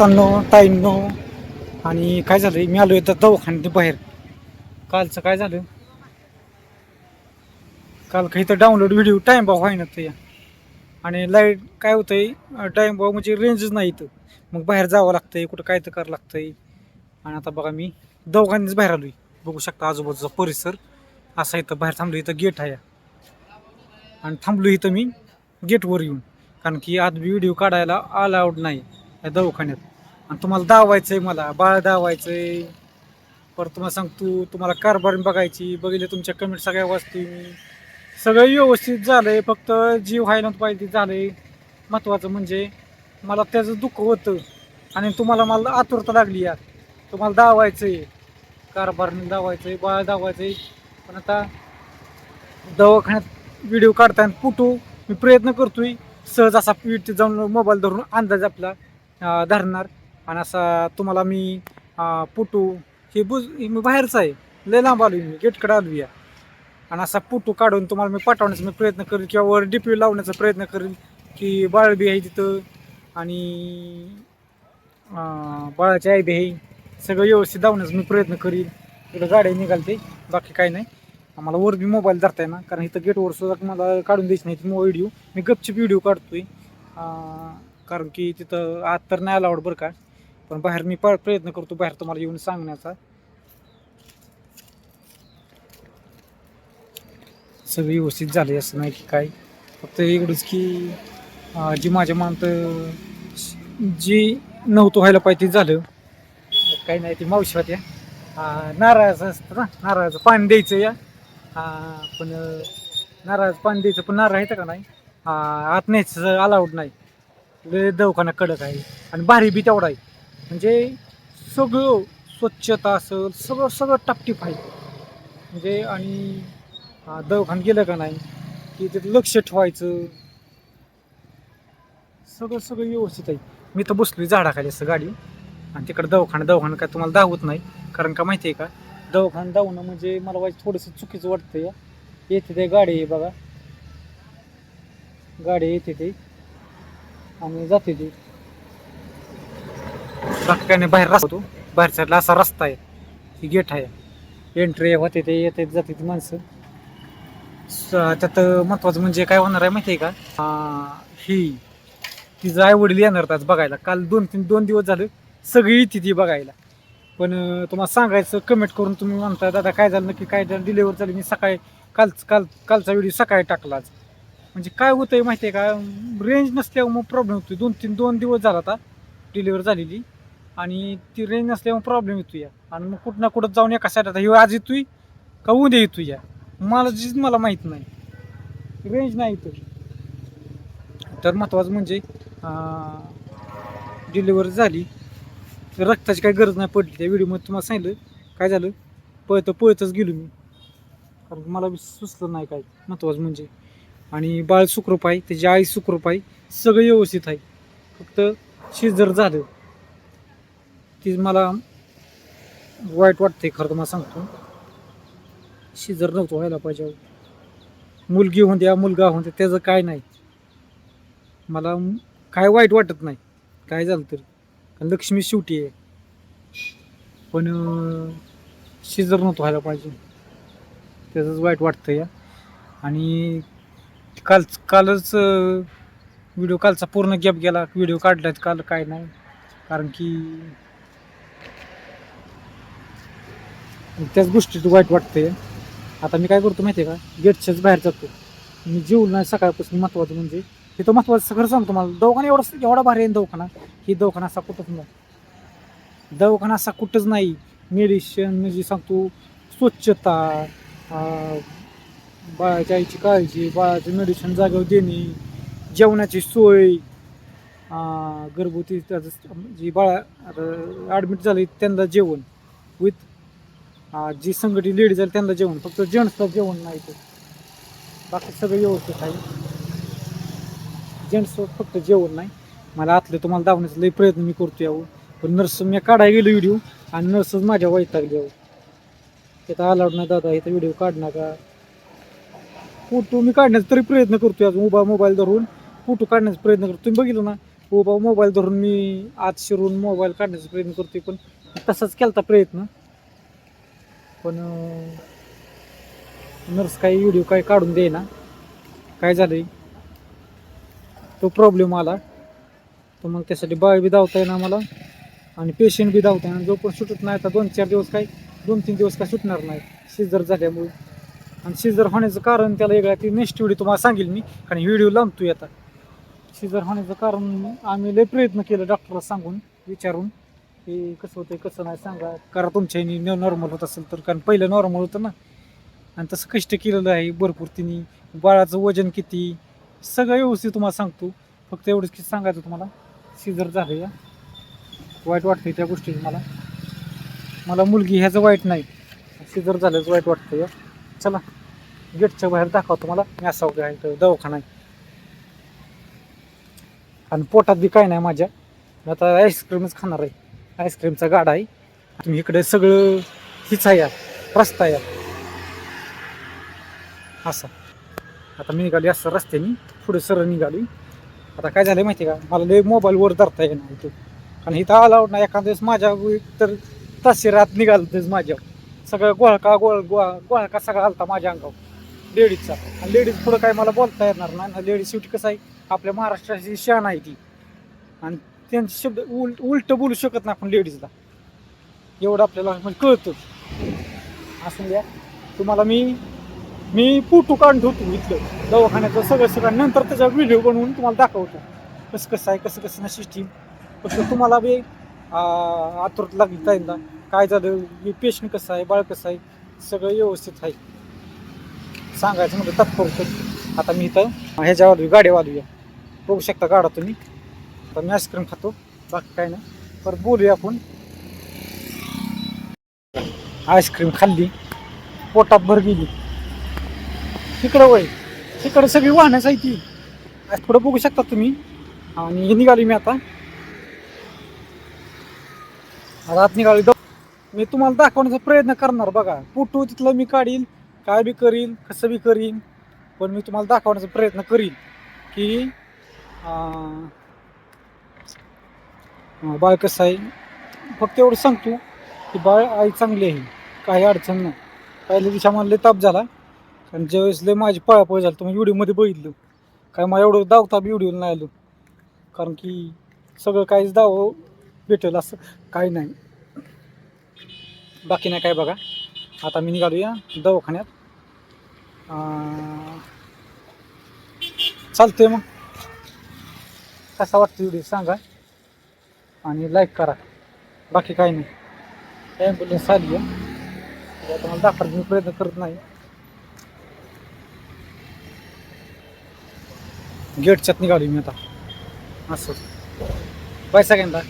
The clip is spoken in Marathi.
दोस्तांनो ताईंनो आणि काय झालं मी आलो इथं दवाखान्यात बाहेर. कालचं काय झालं? काल काही तर डाउनलोड व्हिडिओ टाईम भाव व्हाय ना ते. आणि लाइट काय होतंय? टाईम भाव म्हणजे रेंजच नाही इथं. मग बाहेर जावं लागतंय कुठं काय तर करावं लागतंय. आणि आता बघा मी दवाखान्यात बाहेर आलोय. बघू शकता आजूबाजूचा परिसर असा इथं बाहेर थांबलो इथं गेट आहे. आणि थांबलो इथं मी गेटवर येऊन. कारण की आज व्हिडिओ काढायला अलाउड नाही या दवाखान्यात. आणि तुम्हाला दावायचं आहे मला बाळ दावायचं आहे परत तुम्हाला सांगतो तुम्हाला कारभार बघायची बघितले तुमच्या कमेंट सगळ्या वाचतोय मी. सगळं व्यवस्थित झालंय फक्त जीव व्हायला पाहिजे झालंय. महत्त्वाचं म्हणजे मला त्याचं दुःख होतं. आणि तुम्हाला मला आतुरता लागली यार. तुम्हाला दावायचं आहे कारभारने दावायचं आहे बाळ दावायचं आहे पण आता दवाखान्यात व्हिडिओ काढताना फोटो मी प्रयत्न करतोय सहज असा पीठ जाऊन मोबाईल धरून अंदाज आपला धरणार. आणि असा तुम्हाला मी पुटू हे बुज मी बाहेरचं आहे. लय लांब आलो मी गेटकडे आलो या. आणि असा पुटू काढून तुम्हाला मी पाठवण्याचा मी प्रयत्न करेल किंवा वर डीपी लावण्याचा प्रयत्न करेल की बाळ बी आहे तिथं आणि बाळाची आई बी आहे. सगळं व्यवस्थित धावण्याचा मी प्रयत्न करील इकडं गाड्या निघालते बाकी काही नाही. आम्हाला वर बी मोबाईल धरता ना कारण इथं गेटवर सुद्धा मला काढून द्यायची नाही मग व्हिडिओ मी गपचीप व्हिडिओ काढतोय. कारण की तिथं आत तर नाही अलावड बरं का. पण बाहेर मी प- प्रयत्न करतो बाहेर तुम्हाला येऊन सांगण्याचा. सगळं व्यवस्थित झाले असं नाही की काय. फक्त एवढंच की जी माझ्या मानत जी नव्हतं व्हायला पाहिजे ते झालं. काही नाही ते मावशी होत्या. नारळाचं असतं ना नारळाचं पाणी द्यायचं या. पण नारळाचं पाणी द्यायचं पण नारळ येतं का नाही? आत न्यायचं अलाउड नाही. लय दवाखाना कडक आहे. आणि भारी बी तेवढा आहे. म्हणजे सगळं स्वच्छता असेल सगळं सगळं टापटीप आहे म्हणजे आणि दवाखान गेलं का नाही की तिथं लक्ष ठेवायचं. सगळं सगळं व्यवस्थित आहे. मी तर बसलोय झाडाखाली असं गाडी. आणि तिकडे दवाखाना दवाखाना काय तुम्हाला दावत नाही. कारण का माहिती आहे का दवाखाना दावणं म्हणजे मला वाईट थोडंसं चुकीचं वाटतं येते ते गाडी आहे बघा. गाडी येते ते. आणि जाते ते. बाकी नाही बाहेर रस्ता होतो. बाहेर साईडला असा रस्ता आहे. ही गेट आहे. एंट्री होते ते येते जाते ती माणसं. स- त्यात महत्वाचं म्हणजे काय होणार आहे माहिती आहे का? ही तिचं आई वडील येणार आज बघायला. काल दोन तीन दोन दिवस झालं सगळी इथे ती बघायला. पण तुम्हाला सांगायचं कमेंट करून तुम्ही म्हणता दादा काय झालं? नक्की काय झालं? डिलेवर झाली मी सकाळी काल काल कालचा व्हिडिओ सकाळी टाकला आज. म्हणजे काय होतं आहे माहिती आहे का? रेंज नसल्यावर मग प्रॉब्लेम होतो दोन तीन दोन दिवस झाला आता डिलिव्हर झालेली. आणि ती रेंज नसल्यामुळे प्रॉब्लेम येतो या. आणि मग कुठं ना कुठं जाऊन एका साईड आता हे आज येतोय का उद्या येतो या? मला जीच मला माहीत नाही. रेंज नाही इथं. तर महत्त्वाचं म्हणजे डिलिव्हरी झाली. रक्ताची काही गरज नाही पडली त्या व्हिडिओमध्ये तुम्हाला सांगितलं काय झालं? पळतं पळतच गेलो मी. कारण मला सुचलं नाही काय. महत्त्वाचं म्हणजे. आणि बाळ सुखरूप आहे त्याची आई सुखरूप आहे सगळं व्यवस्थित आहे. फक्त शिजर झालं. ती मला वाईट वाटते खरं तुम्हाला सांगतो. शिजर नव्हतं व्हायला पाहिजे मुलगी होऊन द्या मुलगा होऊन द्या त्याचं काय नाही. मला काय वाईट वाटत नाही काय झालं तर. कारण लक्ष्मी शेवटी आहे. पण शिजर नव्हतं व्हायला पाहिजे त्याचंच वाईट वाटतं या. आणि काल कालच व्हिडिओ कालचा पूर्ण गॅप गेला. व्हिडिओ काढलाय काल काय नाही. कारण की त्याच गोष्टीत वाईट वाटते आता मी काय करतो माहिती आहे का? गेटच्याच बाहेर जातो. मी जेवलं सकाळपासून महत्त्वाचं म्हणजे हे तर महत्त्वाचं खरं सांगतो मला दवाखाना एवढा एवढा भारी आहे दवाखाना? ही दवाखाना असा कुठंच नाही. दवाखाना असा कुठंच नाही. मेडिसिन म्हणजे सांगतो स्वच्छता बाळाच्या आईची काळजी बाळाचं मेडिसिन जागेवर देणे जेवणाची सोय घरगुती त्याचं जी बाळा ॲडमिट झाली त्यांना जेवण. विथ जी संघटित लेडीज झाली त्यांना जेवण फक्त जेंट्सला जेवण नाही ते. बाकी सगळं व्यवस्थित आहे. जेंट्स फक्त जेवण नाही. मला आतलं तुम्हाला दाखवण्याचा लई प्रयत्न मी करतो यावं पण नर्स मी काढायला गेलो व्हिडिओ आणि नर्सच माझ्या वैतागली यावं इथं अलाउड नाही दादा इथं व्हिडिओ काढ का फोटो मी काढण्याचा तरी प्रयत्न करतो आज उभा मोबाईल धरून. फोटो काढण्याचा प्रयत्न करतो तुम्ही बघितलं ना उभा मोबाईल धरून मी आत शिरून मोबाईल काढण्याचा प्रयत्न करतोय पण तसाच केलता प्रयत्न. पण नर्स काही व्हिडिओ काही काढून देईना. काय झालंय? तो प्रॉब्लेम आला. तर मग त्यासाठी बाय बी धावता येईना मला आणि पेशंट बी धावता येणार जो पण सुटत नाही आता दोन चार दिवस काय दोन तीन दिवस काय सुटणार नाही. शिजर झाल्यामुळे. आणि शिजर होण्याचं कारण त्याला वेगळं ती नेक्स्ट व्हिडिओ तुम्हाला सांगेल मी. आणि व्हिडिओ लांबतो आता. शिजर होण्याचं कारण आम्ही लय प्रयत्न केला डॉक्टरला सांगून विचारून. की कसं होतंय कसं नाही सांगा. करा तुमच्या नॉर्मल होत असेल तर कारण पहिलं नॉर्मल होतं ना. आणि तसं कष्ट केलेलं आहे भरपूर तिने. बाळाचं वजन किती? सगळं व्यवस्थित तुम्हाला सांगतो. फक्त एवढंच की सांगायचं तुम्हाला सीझर झालं या. वाईट वाटतंय त्या गोष्टी मला. मला मुलगी ह्याचं वाईट नाही. सीझर झाल्याचं वाईट वाटतं या. चला गेटच्या बाहेर दाखवा तुम्हाला. मी असा वगैरे आहे दवाखाना आहे. आणि पोटात बी काय नाही माझ्या. मी आता आईस्क्रीमच खाणार आहे. आईस्क्रीमचा गाडा आहे. तुम्ही इकडे सगळं हिच आहे या रस्ता आहे या. असा. आता मी निघाली असं रस्त्याने पुढे सरळ निघाली आता काय झालं माहिती आहे का? मला लय मोबाईलवर धरता येणार तो कारण इथं अलाउड नाही एखाद्या वेळेस माझ्या तर ताशी रात निघालतच माझ्या सगळं गोळका गोळ गोळा गोळका सगळा आलता माझ्या अंगावर. लेडीजचा. आणि लेडीज पुढं काय मला बोलता येणार नाही. लेडीज शेवटी कसं आहे? आपल्या महाराष्ट्राची शान आहे ती. आणि त्यांचे शब्द उल उलट बोलू शकत नाही आपण लेडीजला एवढं आपल्याला म्हणजे कळतं. असं द्या. तुम्हाला मी मी फोटो काढून ठेवतो इथलं. दवाखान्याचं सगळं सगळं. नंतर त्याचा व्हिडिओ बनवून तुम्हाला दाखवतो. कसं कसं आहे कसं कसं ना सिस्टीम. कसं तुम्हाला बी आतुरत लागली ताईंना काय झालं पेशंट कसं आहे बाळ कसं आहे सगळं व्यवस्थित आहे. सांगायचं म्हणजे तत्पर आता मी इथं ह्याच्यावालू गाडी वाजूया बघू शकता गाडा तुम्ही. आता मी आईस्क्रीम खातो. बाकी काय नाही. परत बोलूया आपण. आईस्क्रीम खाल्ली. पोटात भर गेली. तिकडं वय. तिकडं सगळी वाहण्याच आहे ती आज पुढं बघू शकता तुम्ही. आणि ही निघाली मी आता. आत निघाली मी तुम्हाला दाखवण्याचा प्रयत्न करणार बघा. फोटो तिथलं मी काढीन काय बी करीन कसं बी करीन. पण मी तुम्हाला दाखवण्याचा प्रयत्न करीन की बाळ कसं आहे? फक्त एवढं सांगतो की बाळ आई चांगली आहे काही अडचण नाही. पहिल्या दिवशी आम्हाला लय ताप झाला. आणि ज्यावेळेस लय माझी पळापळ झाली मग व्हिडिओमध्ये बघितलं. काय मला एवढं दावताप बी व्हिडिओ नाही आलो. कारण की सगळं काहीच दाव भेटेल असं काही नाही. बाकी नाही काय बघा. आता मी निघालूया दवाखान्यात. अं, चालतंय मग. कसा वाटतो व्हिडिओ सांगा. आणि लाईक करा. बाकी काही नाही. ॲम्ब्युलन्स आली आहे. तुम्हाला दाखवायचा मी प्रयत्न करत नाही. गेटच्यात निघाली मी आता. असं. बाय सगळ्यांदा